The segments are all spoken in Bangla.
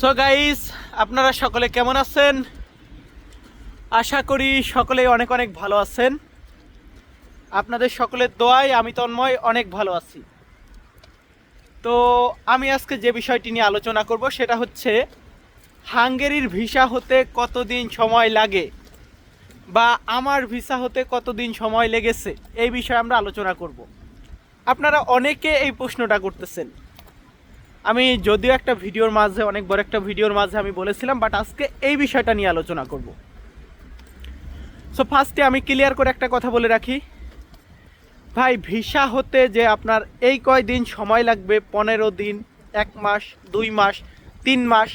সো গাইস আপনারা সকলে কেমন আছেন? আশা করি সকলেই অনেক অনেক ভালো আছেন। আপনাদের সকলের দোয়ায় আমি তন্ময় অনেক ভালো আছি। তো, আমি আজকে যে বিষয়টি নিয়ে আলোচনা করব সেটা হচ্ছে, হাঙ্গেরির ভিসা হতে কতদিন সময় লাগে? বা আমার ভিসা হতে কতদিন সময় লেগেছে? এই বিষয়ে আমরা আলোচনা করব। আপনারা অনেকে এই প্রশ্নটা করতেছেন। আমি যদিও একটা ভিডিওর মাঝে, অনেক বড় একটা ভিডিওর মাঝে আমি বলেছিলাম বাট আজকে এই বিষয়টা নিয়ে আলোচনা করব। সো ফার্স্টে আমি ক্লিয়ার করে একটা কথা বলে রাখি। ভাই, ভিসা হতে যে আপনার এই কয় দিন সময় লাগবে? পনেরো দিন, এক মাস, দুই মাস, তিন মাস,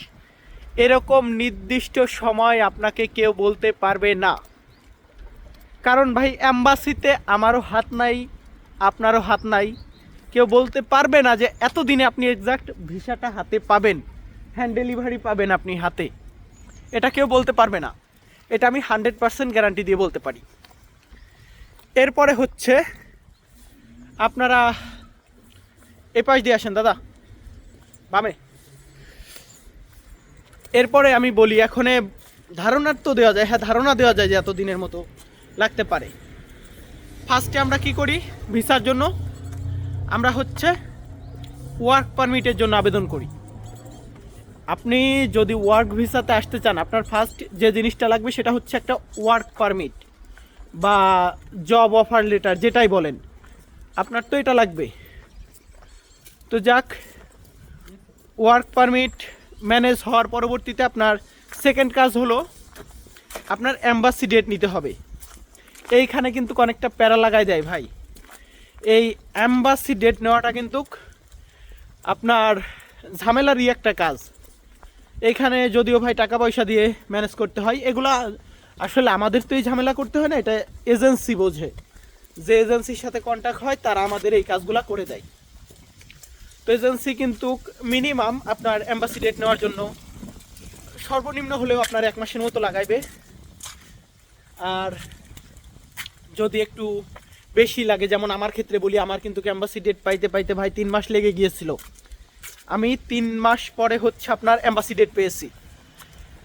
এরকম নির্দিষ্ট সময় আপনাকে কেউ বলতে পারবে না। কারণ ভাই অ্যাম্বাসিতে আমারও হাত নাই, আপনারও হাত নাই। কেউ বলতে পারবে না যে এত দিনে আপনি এক্সাক্ট ভিসাটা হাতে পাবেন হ্যান্ড ডেলিভারি পাবেন আপনি হাতে। এটা কেউ বলতে পারবে না। এটা আমি হান্ড্রেড পার্সেন্ট গ্যারান্টি দিয়ে বলতে পারি। এরপরে হচ্ছে, আপনারা এ পাশ দিয়ে আসেন দাদা। বামে। এরপরে আমি বলি, এখনে ধারণার তো দেওয়া যায় হ্যাঁ ধারণা দেওয়া যায় যে এত দিনের মতো লাগতে পারে। ফার্স্টে আমরা কি করি? ভিসার জন্য আমরা হচ্ছে ওয়ার্ক পারমিটের জন্য আবেদন করি। আপনি যদি ওয়ার্ক ভিসাতে আসতে চান, আপনার ফার্স্ট যে জিনিসটা লাগবে সেটা হচ্ছে একটা ওয়ার্ক পারমিট বা জব অফার লেটার যেটাই বলেন। আপনার তো এটা লাগবে। তো যাক ওয়ার্ক পারমিট ম্যানেজ হওয়ার পরবর্তীতে আপনার সেকেন্ড কাজ হলো আপনার অ্যাম্বাসি ডেট নিতে হবে। এইখানে কিন্তু অনেকটা প্যারা লাগাই দেয় ভাই। এই অ্যাম্বাসি ডেট নেওয়াটা কিন্তু আপনার ঝামেলারই একটা কাজ। এইখানে যদিও ভাই টাকা পয়সা দিয়ে ম্যানেজ করতে হয়, এগুলা আসলে আমাদের তো এই ঝামেলা করতে হয় না, এটা এজেন্সি বোঝে। যে এজেন্সির সাথে কন্ট্যাক্ট হয়, তারা আমাদের এই কাজগুলা করে দেয়। তো এজেন্সি কিন্তু মিনিমাম আপনার অ্যাম্বাসি ডেট নেওয়ার জন্য সর্বনিম্ন হলেও আপনার এক মাসের মতো লাগাইবে। আর যদি একটু বেশি লাগে। যেমন আমার ক্ষেত্রে বলি, আমার কিন্তু অ্যাম্বাসি ডেট পাইতে পাইতে ভাই তিন মাস লেগে গিয়েছিল। আমি তিন মাস পরে হচ্ছে আপনার অ্যাম্বাসি ডেট পেয়েছি।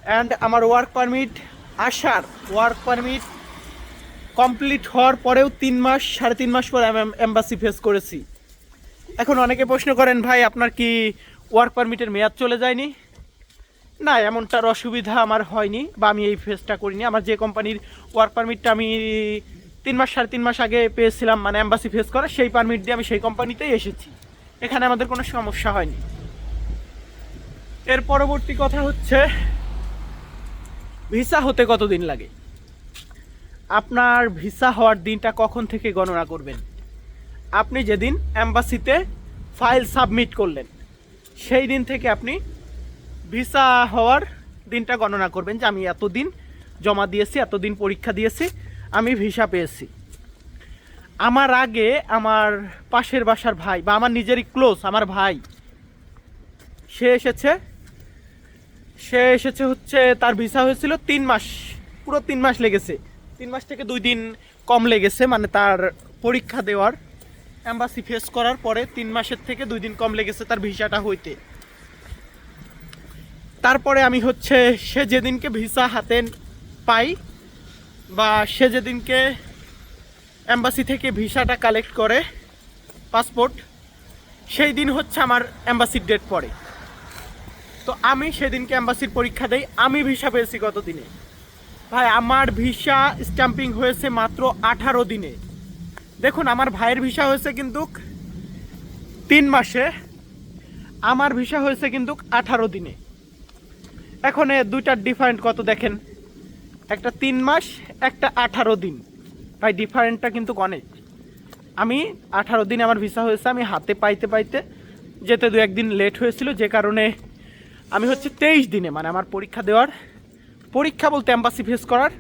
অ্যান্ড আমার ওয়ার্ক পারমিট আসার ওয়ার্ক পারমিট কমপ্লিট হওয়ার পরেও তিন মাস, সাড়ে তিন মাস পরে অ্যাম্বাসি ফেস করেছি। এখন অনেকে প্রশ্ন করেন, ভাই, আপনার কি ওয়ার্ক পারমিটের মেয়াদ চলে যায়নি? না, এমনটার অসুবিধা আমার হয়নি বা আমি এই ফেসটা করিনি। আমার যে কোম্পানির ওয়ার্ক পারমিটটা আমি তিন মাস, সাড়ে তিন মাস আগে পেয়েছিলাম মানে অ্যাম্বাসি ফেস করা, সেই পারমিট দিয়ে আমি সেই কোম্পানিতেই এসেছি। এখানে আমাদের কোনো সমস্যা হয়নি। এর পরবর্তী কথা হচ্ছে ভিসা হতে কতদিন লাগে? আপনার ভিসা হওয়ার দিনটা কখন থেকে গণনা করবেন? আপনি যেদিন অ্যাম্বাসিতে ফাইল সাবমিট করলেন, সেই দিন থেকে আপনি ভিসা হওয়ার দিনটা গণনা করবেন যে আমি এতদিন জমা দিয়েছি, এতদিন পরীক্ষা দিয়েছি। আমি ভিসা পেয়েছি। আমার আগে আমার পাশের বাসার ভাই বা আমার নিজেরই ক্লোজ আমার ভাই, সে এসেছে। সে এসেছে হচ্ছে, তার ভিসা হয়েছিল তিন মাস, পুরো তিন মাস লেগেছে। তিন মাস থেকে দুই দিন কম লেগেছে মানে তার পরীক্ষা দেওয়ার অ্যাম্বাসি ফেস করার পরে তিন মাসের থেকে দুই দিন কম লেগেছে তার ভিসাটা হইতে। তারপরে আমি হচ্ছে, সে যেদিনকে ভিসা হাতে পাই বা সে যেদিনকে অ্যাম্বাসি থেকে ভিসাটা কালেক্ট করে পাসপোর্ট, সেই দিন হচ্ছে আমার অ্যাম্বাসির ডেট পড়ে। তো আমি সেদিনকে অ্যাম্বাসির পরীক্ষা দেই, আমি ভিসা পেয়েছি গত দিনে ভাই, আমার ভিসা স্ট্যাম্পিং হয়েছে মাত্র আঠারো দিনে। দেখুন, আমার ভাইয়ের ভিসা হয়েছে কিন্তু তিন মাসে, আমার ভিসা হয়েছে কিন্তু আঠারো দিনে। এখন এ দুইটার ডিফারেন্ট কত দেখেন? একটা তিন মাস, একটা আঠারো দিন। ভাই ডিফারেন্টটা কিন্তু অনেক। আমি আঠারো দিন আমার ভিসা হয়েছে, আমি হাতে পাইতে পাইতে যেতে দু একদিন লেট হয়েছিল, যে কারণে আমি হচ্ছে তেইশ দিনে মানে আমার পরীক্ষা দেওয়ার, পরীক্ষা বলতে অ্যাম্বাসি ফেস করার,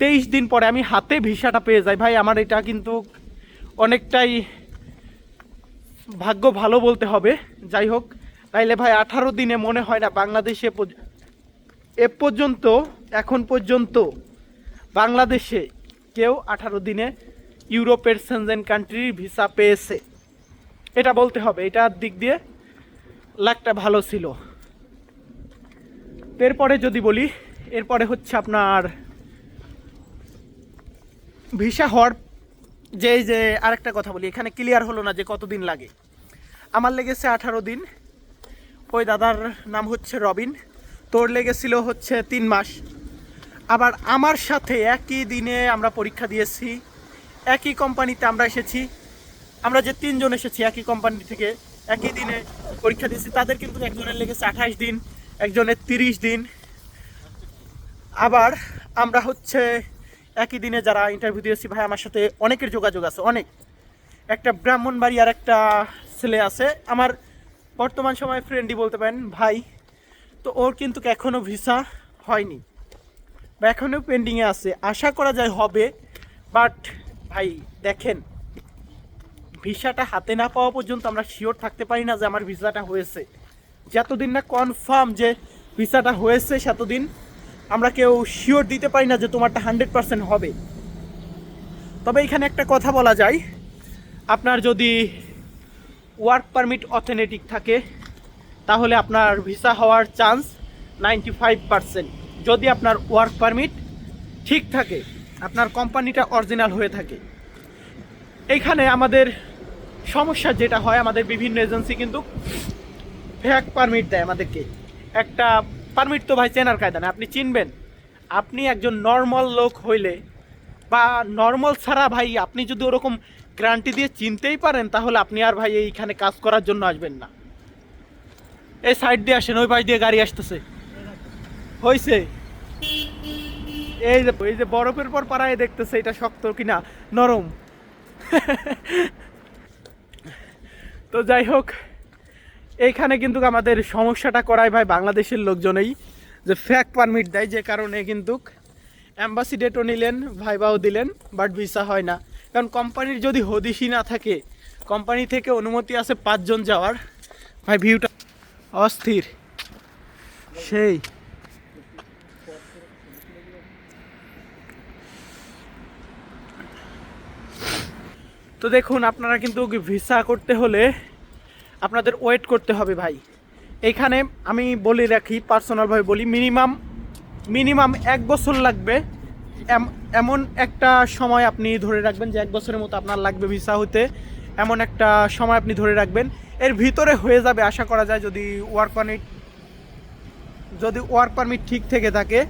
তেইশ দিন পরে আমি হাতে ভিসাটা পেয়ে যাই। ভাই, আমার এটা কিন্তু অনেকটাই ভাগ্য ভালো বলতে হবে। যাই হোক, তাইলে ভাই, আঠারো দিনে মনে হয় না বাংলাদেশে এ পর্যন্ত এখন পর্যন্ত বাংলাদেশে কেউ আঠারো দিনে ইউরোপের সেনজেন কান্ট্রির ভিসা পেয়েছে। এটা বলতে হবে এটার দিক দিয়ে লাকটা ভালো ছিল। এরপরে যদি বলি, এরপরে হচ্ছে আপনার ভিসা হওয়ার যে যে আরেকটা কথা বলি, এখানে ক্লিয়ার হলো না যে কতদিন লাগে। আমার লেগেছে আঠারো দিন, ওই দাদার নাম হচ্ছে রবিন, তোর লেগেছিল হচ্ছে তিন মাস। আবার আমার সাথে একই দিনে আমরা পরীক্ষা দিয়েছি, একই কোম্পানিতে আমরা এসেছি, আমরা যে তিনজন এসেছি একই কোম্পানি থেকে একই দিনে পরীক্ষা দিয়েছি, তাদের কিন্তু একজনের লেগেছে আঠাশ দিন, একজনের তিরিশ দিন। আবার আমরা হচ্ছে একই দিনে যারা ইন্টারভিউ দিয়েছি, ভাই আমার সাথে অনেকের যোগাযোগ আছে, অনেক। একটা ব্রাহ্মণবাড়ি আর একটা ছেলে আছে, আমার বর্তমান সময় ফ্রেন্ডই বলতে পারেন, ভাই। তো ওর কিন্তু এখনও ভিসা হয়নি। বা এখনও পেন্ডিংয়ে আছে। আশা করা যায় হবে বাট ভাই, দেখেন, ভিসাটা হাতে না পাওয়া পর্যন্ত আমরা শিওর থাকতে পারি না যে আমার ভিসাটা হয়েছে। যতদিন না কনফার্ম যে ভিসাটা হয়েছে, সেতদিন আমরা কেউ শিওর দিতে পারি না যে তোমারটা হান্ড্রেড পার্সেন্ট হবে। তবে এখানে একটা কথা বলা যায়, আপনার যদি ওয়ার্ক পারমিট অথেন্টিক থাকে, তাহলে আপনার ভিসা হওয়ার চান্স নাইনটি ফাইভ পার্সেন্ট যদি আপনার ওয়ার্ক পারমিট ঠিক থাকে, আপনার কোম্পানিটা অরিজিনাল হয়ে থাকে। এইখানে আমাদের সমস্যা যেটা হয়, আমাদের বিভিন্ন এজেন্সি কিন্তু ফেক পারমিট দেয় আমাদেরকে। একটা পারমিট তো ভাই চেনার কায়দা না, আপনি চিনবেন। আপনি একজন নর্মাল লোক হইলে বা নর্মাল ছাড়া ভাই আপনি যদি ওরকম গ্যারান্টি দিয়ে চিনতেই পারেন, তাহলে আপনি আর ভাই এইখানে কাজ করার জন্য আসবেন না। এই সাইড দিয়ে আসেন, ওই পাশ দিয়ে গাড়ি আসতেছে। হয়েছে এই যে এই যে বরফের পর পাড়ায় দেখতেছে এটা শক্ত কিনা, নরম। তো যাই হোক, এইখানে কিন্তু আমাদের সমস্যাটা করায় ভাই বাংলাদেশের লোকজনেই, যে ফ্যাক পারমিট দেয় যে কারণে কিন্তু অ্যাম্বাসি ডেটও নিলেন, ভাইবাও দিলেন বাট ভিসা হয় না। কারণ কোম্পানির যদি হদিশই না থাকে কোম্পানি থেকে অনুমতি আছে পাঁচজন যাওয়ার, ভাই ভিউটা অস্থির। সেই। তো দেখুন, আপনারা কিন্তু ভিসা করতে হলে আপনাদের ওয়েট করতে হবে ভাই। এইখানে আমি বলে রাখি পার্সোনালভাবে বলি মিনিমাম মিনিমাম এক বছর লাগবে। এমন একটা সময় আপনি ধরে রাখবেন যে এক বছরের মতো আপনার লাগবে ভিসা হতে এমন একটা সময় আপনি ধরে রাখবেন। এর ভিতরে হয়ে যাবে, আশা করা যায়, যদি ওয়ার্ক পারমিট যদি ওয়ার্ক পারমিট ঠিক থেকে থাকে।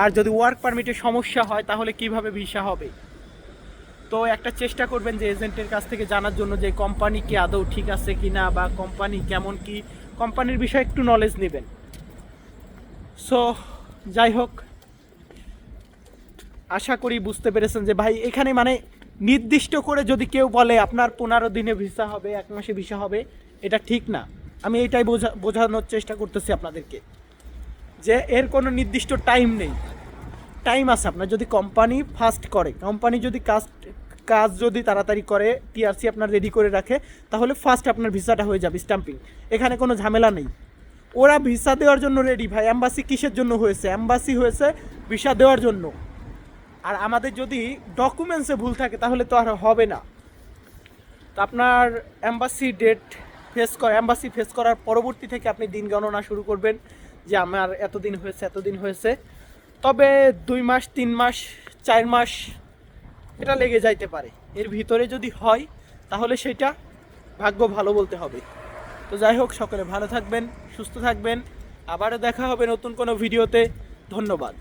আর যদি ওয়ার্ক পারমিটের সমস্যা হয়, তাহলে কীভাবে ভিসা হবে? তো একটা চেষ্টা করবেন যে এজেন্টের কাছ থেকে জানার জন্য যে কোম্পানি কি আদৌ ঠিক আছে কি না বা কোম্পানি কেমন কি কোম্পানির বিষয়ে একটু নলেজ নেবেন। সো যাই হোক, আশা করি বুঝতে পেরেছেন যে ভাই, এখানে মানে নির্দিষ্ট করে যদি কেউ বলে আপনার পনেরো দিনে ভিসা হবে, এক মাসে ভিসা হবে, এটা ঠিক না। আমি এটাই বোঝা, বোঝানোর চেষ্টা করতেছি আপনাদেরকে যে এর কোনো নির্দিষ্ট টাইম নেই। টাইম আছে আপনার যদি কোম্পানি ফাস্ট করে। কোম্পানি যদি কাজ কাজ যদি তাড়াতাড়ি করে টিআরসি আপনার রেডি করে রাখে, তাহলে ফার্স্ট আপনার ভিসাটা হয়ে যাবে স্ট্যাম্পিং এখানে কোনো ঝামেলা নেই। ওরা ভিসা দেওয়ার জন্য রেডি ভাই। অ্যাম্বাসি কিসের জন্য হয়েছে? অ্যাম্বাসি হয়েছে ভিসা দেওয়ার জন্য। আর আমাদের যদি ডকুমেন্টসে ভুল থাকে, তাহলে তো আর হবে না। তো আপনার অ্যাম্বাসি ডেট ফেস করা অ্যাম্বাসি ফেস করার পরবর্তী থেকে আপনি দিন গণনা শুরু করবেন, যে আমার এতদিন হয়েছে এতদিন হয়েছে। তবে দুই মাস, তিন মাস, চার মাস এটা লেগে যাইতে পারে। এর ভিতরে যদি হয়, তাহলে সেটা ভাগ্য ভালো বলতে হবে। তো যাই হোক, সকলে ভালো থাকবেন, সুস্থ থাকবেন। আবারও দেখা হবে নতুন কোনো ভিডিওতে। ধন্যবাদ।